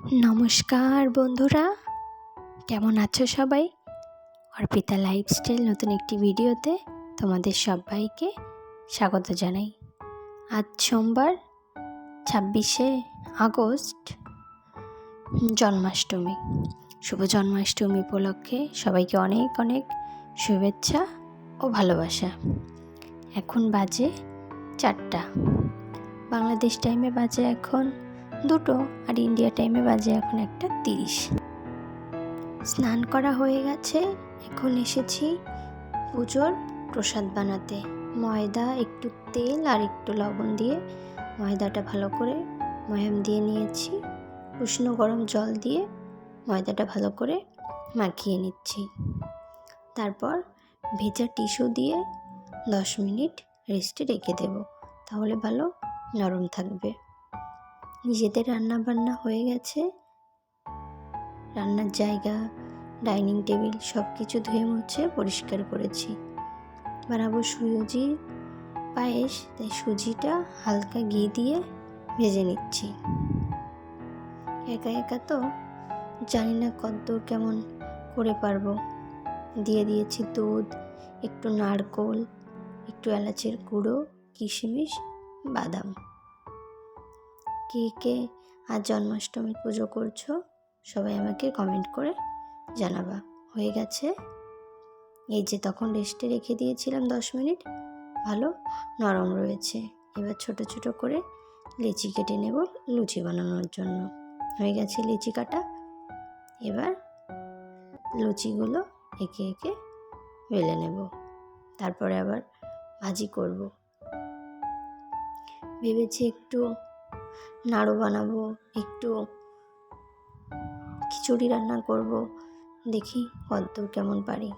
নমস্কার বন্ধুরা। কেমন আছো সবাই? অর্পিতা লাইফস্টাইল নতুন একটি ভিডিওতে তোমাদের সবাইকে স্বাগত জানাই। আজ সোমবার, ছাব্বিশে আগস্ট, জন্মাষ্টমী। শুভ জন্মাষ্টমী উপলক্ষে সবাইকে অনেক অনেক শুভেচ্ছা ও ভালোবাসা। এখন বাজে চারটা। বাংলাদেশ টাইমে বাজে এখন দুটো আর ইন্ডিয়া টাইমে বাজে এখন একটা তিরিশ। স্নান করা হয়ে গেছে, এখন এসেছি পুজোর প্রসাদ বানাতে। ময়দা, একটু তেল আর একটু লবণ দিয়ে ময়দাটা ভালো করে ময়াম দিয়ে নিয়েছি। উষ্ণ গরম জল দিয়ে ময়দাটা ভালো করে মাখিয়ে নিচ্ছি। তারপর ভেজা টিস্যু দিয়ে দশ মিনিট রেস্টে রেখে দেব। তাহলে ভালো নরম থাকবে। নিজেদের রান্না বান্না হয়ে গেছে। রান্নার জায়গা, ডাইনিং টেবিল সব কিছু ধুয়ে মুছে পরিষ্কার করেছি। বানাবো সুজি, পায়েস, তাই সুজিটা হালকা ঘি দিয়ে ভেজে নিচ্ছি। একা একা তো জানি না কদ্দূর কেমন করে পারব। দিয়ে দিয়েছি দুধ, একটু নারকোল, একটু এলাচের গুঁড়ো, কিশমিশ, বাদাম। কে কে আজ জন্মাষ্টমীর পুজো করছ? সবাই আমাকে কমেন্ট করে জানাবা। হয়ে গেছে? এই যে তখন রেস্টে রেখে দিয়েছিলাম দশ মিনিট। ভালো, নরম রয়েছে। এবার ছোট ছোট করে লিচি কেটে নেব লুচি বানানোর জন্য। হয়ে গেছে লিচি কাটা। এবার লুচিগুলো একে একে বেলে নেব। তারপরে আবার ভাজি করব। ভেবেছি একটু নাড়ু বানাবো, একটু খিচুড়ি রান্না করব। দেখি কদ্দূর কেমন পারি।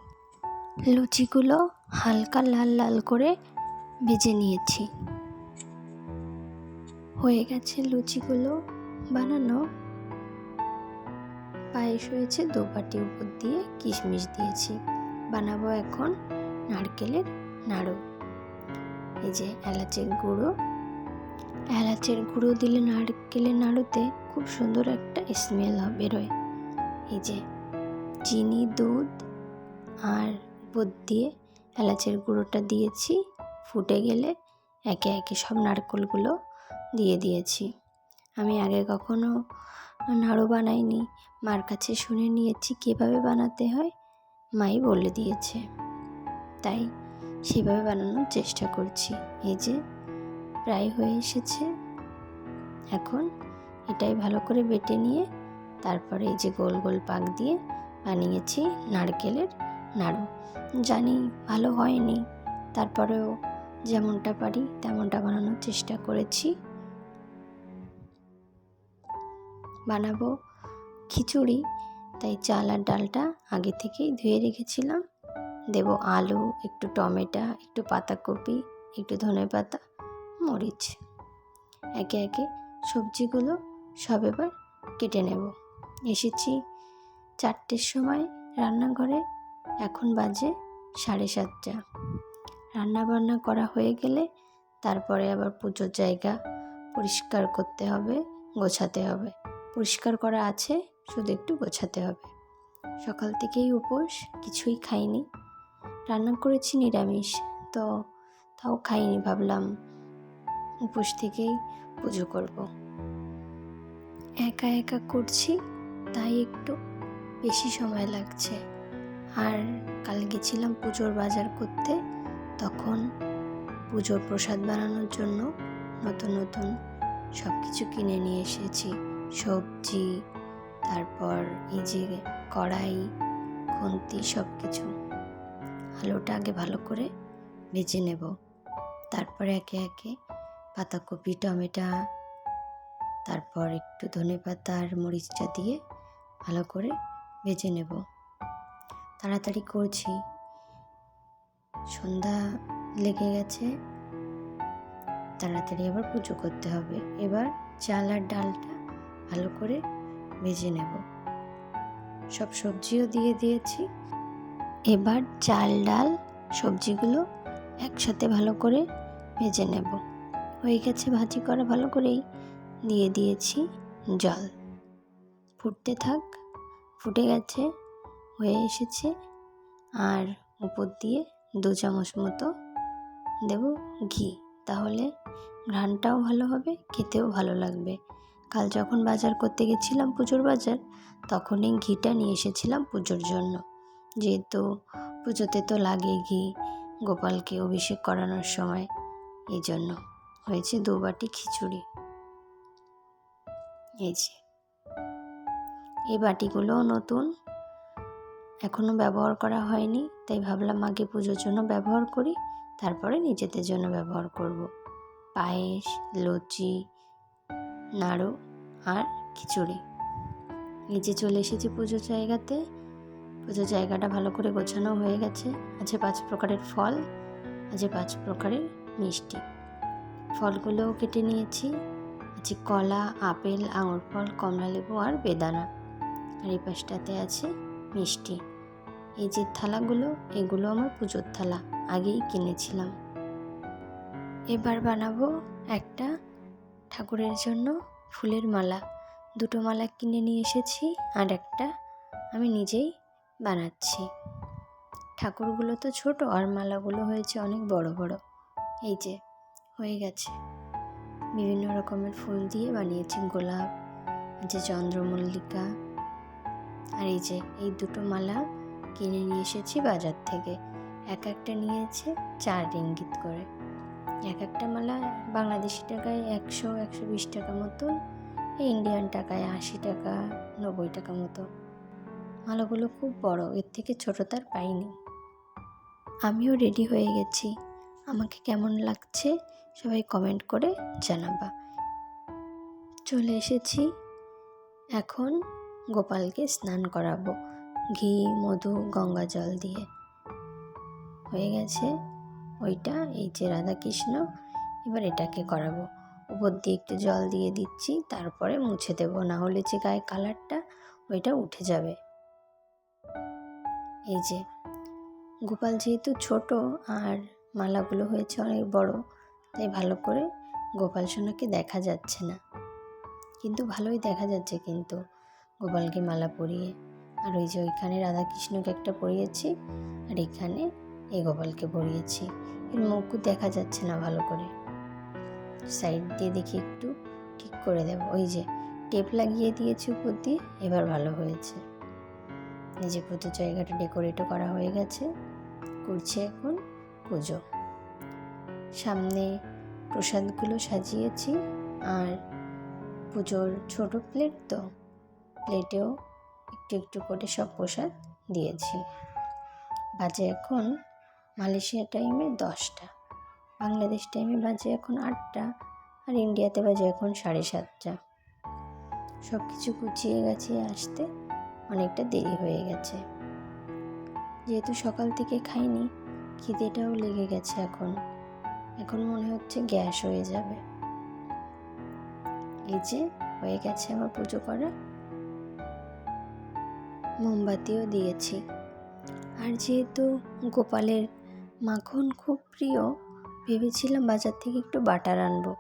লুচিগুলো হালকা লাল লাল করে ভেজে নিয়েছি। হয়ে গেছে লুচিগুলো বানানো। পায়েস হয়েছে দু বাটি উপর দিয়ে কিশমিশ দিয়েছি। বানাবো এখন নারকেলের নাড়ু। এই যে এলাচের গুঁড়ো। এলাচের গুঁড়ো দিলে নারকেলের নাড়ুতে খুব সুন্দর একটা স্মেল বেরোয়। এই যে চিনি, দুধ আর বোধ দিয়ে এলাচের গুঁড়োটা দিয়েছি। ফুটে গেলে একে একে সব নারকেলগুলো দিয়ে দিয়েছি। আমি আগে কখনো নাড়ু বানাইনি। মার কাছে শুনে নিয়েছি কীভাবে বানাতে হয়। মাই বলে দিয়েছে। তাই সেভাবে বানানোর চেষ্টা করছি। এই যে প্রায় হয়ে এসেছে। এখন এটাই ভালো করে বেটে নিয়ে তারপরে এই যে গোল গোল পাক দিয়ে বানিয়েছি নারকেলের নাড়ু। জানি ভালো হয়নি, তারপরেও যেমনটা পারি তেমনটা বানানোর চেষ্টা করেছি। বানাবো খিচুড়ি, তাই চাল আর ডালটা আগে থেকেই ধুয়ে রেখেছিলাম। দেব আলু, একটু টমেটো, একটু পাতাকপি, একটু ধনে পাতা মরিচ। একে একে সবজিগুলো সব এবার কেটে নেব। এসেছি চারটের সময় রান্নাঘরে। এখন বাজে সাড়ে সাতটা। রান্না বান্না করা হয়ে গেলে তারপরে আবার পুজোর জায়গা পরিষ্কার করতে হবে, গোছাতে হবে। পরিষ্কার করা আছে, শুধু একটু গোছাতে হবে। সকাল থেকেই উপোস, কিছুই খাইনি। রান্না করেছি নিরামিষ, তো তাও খাইনি ভাবলাম। উপোস থেকেই পুজো করব। একা একা করছি, তাই একটু বেশি সময় লাগছে। আর কাল গেছিলাম পুজোর বাজার করতে, তখন পুজোর প্রসাদ বানানোর জন্য নতুন নতুন সব কিছু কিনে নিয়ে এসেছি। সবজি, তারপর এই যে কড়াই, খুন্তি সব কিছু আলুটা আগে ভালো করে ভেজে নেব। তারপরে একে একে পাতাকপি টমেটা, তারপর একটু ধনে পাতা আর মরিচটা দিয়ে ভালো করে ভেজে নেব। তাড়াতাড়ি করছি। সন্ধ্যা লেগে গেছে। তাড়াতাড়ি আবার পুজো করতে হবে। এবার চাল আর ডালটা ভালো করে ভেজে নেব। সব সবজিও দিয়ে দিয়েছি। এবার চাল, ডাল সবজিগুলো একসাথে ভালো করে ভেজে নেব। হয়ে গেছে, ভাজি করা ভালো করেই দিয়ে দিয়েছি জল। ফুটতে থাক, ফুটে গেছে, হয়ে এসেছে। আর উপর দিয়ে দু চামচ মতো দেব ঘি। তাহলে ঘ্রাণটাও ভালো হবে, খেতেও ভালো লাগবে। কাল যখন বাজার করতে গেছিলাম পুজোর বাজার, তখনই ঘিটা নিয়ে এসেছিলাম পুজোর জন্য। যেহেতু পুজোতে তো লাগে ঘি, গোপালকে অভিষেক করানোর সময় এই জন্য হয়েছে দু বাটি খিচুড়ি। এই যে। এই বাটিগুলোও নতুন। এখনও ব্যবহার করা হয়নি, তাই ভাবলাম আগে পুজোর জন্য ব্যবহার করি, তারপরে নিজেদের জন্য ব্যবহার করব। পায়েস, লুচি, নাড়ু আর খিচুড়ি। নিচে চলে এসেছি পুজোর জায়গাতে। পুজোর জায়গাটা ভালো করে গোছানো হয়ে গেছে। আছে পাঁচ প্রকারের ফল, আছে পাঁচ প্রকারের মিষ্টি। ফলগুলোও কেটে নিয়েছি। আছে কলা, আপেল, আঙুর ফল কমলালেবু আর বেদানা। আর এই পাশটাতে আছে মিষ্টি। এই যে থালাগুলো, এগুলো আমার পুজোর থালা, আগেই কিনেছিলাম। এবার বানাবো একটা ঠাকুরের জন্য ফুলের মালা। দুটো মালা কিনে নিয়ে এসেছি আর একটা আমি নিজেই বানাচ্ছি। ঠাকুরগুলো তো ছোট আর মালাগুলো হয়েছে অনেক বড় বড়। এই যে হয়ে গেছে। বিভিন্ন রকমের ফুল দিয়ে বানিয়েছি, গোলাপ যে চন্দ্রমল্লিকা, আর এই যে এই দুটো মালা কিনে নিয়ে এসেছি বাজার থেকে। এক একটা নিয়েছে চার রিঙ্গিত করে। এক একটা মালা বাংলাদেশি টাকায় একশো একশো বিশ টাকা মতো ইন্ডিয়ান টাকায় আশি টাকা, নব্বই টাকা মতো। মালাগুলো খুব বড়, এর থেকে ছোট তার পাইনি। আমিও রেডি হয়ে গেছি। আমাকে কেমন লাগছে সবাই কমেন্ট করে জানাবা। চলে এসেছি। এখন গোপালকে স্নান করাবো। ঘি, মধু, গঙ্গা জল দিয়ে। হয়ে গেছে। ওইটা, এই যে রাধাকৃষ্ণ, এবার এটাকে করাবো। উপর দিয়ে একটু জল দিয়ে দিচ্ছি, তারপরে মুছে দেবো। না হলে যে গায়ে কালারটা, ওইটা উঠে যাবে। এই যে। গোপাল যেহেতু ছোট, আর মালাগুলো হয়েছে অনেক বড় তাই ভালো করে গোপাল সোনাকে দেখা যাচ্ছে না। কিন্তু ভালোই দেখা যাচ্ছে কিন্তু গোপালকে মালা পরিয়ে। আর ওই যে ওইখানে রাধাকৃষ্ণকে একটা পরিয়েছি, আর এখানে এই গোপালকে পরিয়েছি। এর মুখ দেখা যাচ্ছে না ভালো করে। সাইড দিয়ে দেখি একটু, ঠিক করে দেব। ওই যে টেপ লাগিয়ে দিয়েছি উপর দিয়ে, এবার ভালো হয়েছে। যে পুজোর জায়গাটা ডেকোরেটও করা হয়ে গেছে। করছে এখন পুজো। সামনে প্রসাদগুলো সাজিয়েছি আর পুজোর ছোট প্লেট তো, প্লেটেও একটু একটু করে সব প্রসাদ দিয়েছি। বাজে এখন মালয়েশিয়া টাইমে দশটা, বাংলাদেশ টাইমে বাজে এখন আটটা আর ইন্ডিয়াতে বাজে এখন সাড়ে সাতটা। সব কিছু গুছিয়ে গেছে আসতে অনেকটা দেরি হয়ে গেছে। যেহেতু সকাল থেকে খাইনি, খিদেটাও লেগে গেছে এখন। এখন মনে হচ্ছে গ্যাস হয়ে যাবে। এই যে, হয়ে গেছে আমার পুজো করা। মোমবাতিও দিয়েছি। আর যেহেতু গোপালের মাখন খুব প্রিয়, ভেবেছিলাম বাজার থেকে একটু বাটার আনব।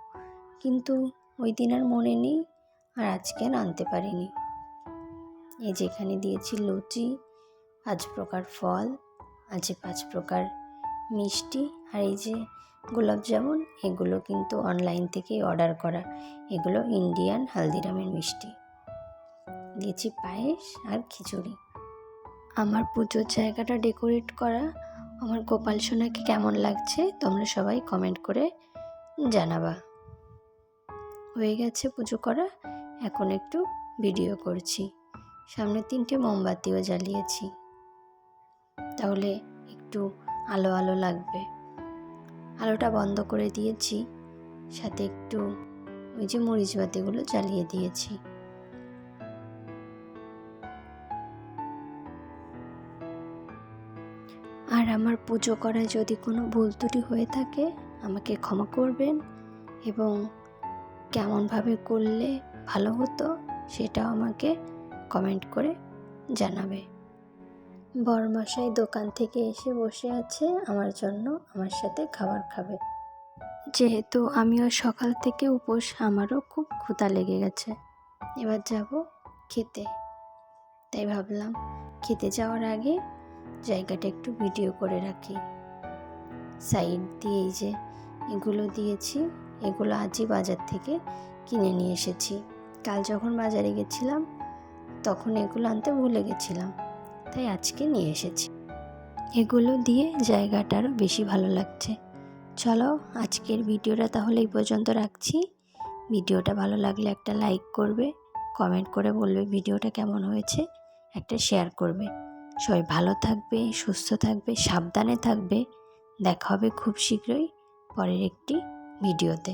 কিন্তু ওই দিন আর মনে নেই, আর আজকে আর আনতে পারিনি। এই যেখানে দিয়েছি লুচি, পাঁচ প্রকার ফল আছে পাঁচ প্রকার মিষ্টি, আর এই যে গোলাপ জামুন এগুলো কিন্তু অনলাইন থেকেই অর্ডার করা। এগুলো ইন্ডিয়ান হালদিরামের মিষ্টি। দিয়েছি পায়েস আর খিচুড়ি। আমার পুজোর জায়গাটা ডেকোরেট করা। আমার গোপাল সোনাকে কেমন লাগছে তোমরা সবাই কমেন্ট করে জানাবা। হয়ে গেছে পুজো করা। এখন একটু ভিডিও করছি। সামনে তিনটে মোমবাতিও জ্বালিয়েছি। তাহলে একটু আলো আলো লাগবে। আলোটা বন্ধ করে দিয়েছি। সাথে একটু ওই যে মরিচ বাতিগুলো জ্বালিয়ে দিয়েছি। আর আমার পুজো করায় যদি কোনো ভুল ত্রুটি হয়ে থাকে, আমাকে ক্ষমা করবেন এবং কেমনভাবে করলে ভালো হতো সেটাও আমাকে কমেন্ট করে জানাবে। বরমশাই দোকান থেকে এসে বসে আছে আমার জন্য, আমার সাথে খাবার খাবে। যেহেতু আমিও সকাল থেকে উপোস, আমারও খুব ক্ষুধা লেগে গেছে। এবার যাব খেতে। তাই ভাবলাম খেতে যাওয়ার আগে জায়গাটা একটু ভিডিও করে রাখি। সাইড দিয়ে এই যে এগুলো দিয়েছি, এগুলো আজই বাজার থেকে কিনে নিয়ে এসেছি। কাল যখন বাজারে গেছিলাম, তখন এগুলো আনতে ভুলে গেছিলাম। তাই আজকে নিয়ে এসেছি। এগুলো দিয়ে জায়গাটা আরও বেশি ভালো লাগছে। চলো আজকের ভিডিওটা তাহলে এই পর্যন্ত রাখছি। ভিডিওটা ভালো লাগলে একটা লাইক করবে, কমেন্ট করে বলবে ভিডিওটা কেমন হয়েছে, একটা শেয়ার করবে। সবাই ভালো থাকবে, সুস্থ থাকবে, সাবধানে থাকবে। দেখা হবে খুব শীঘ্রই পরের একটি ভিডিওতে।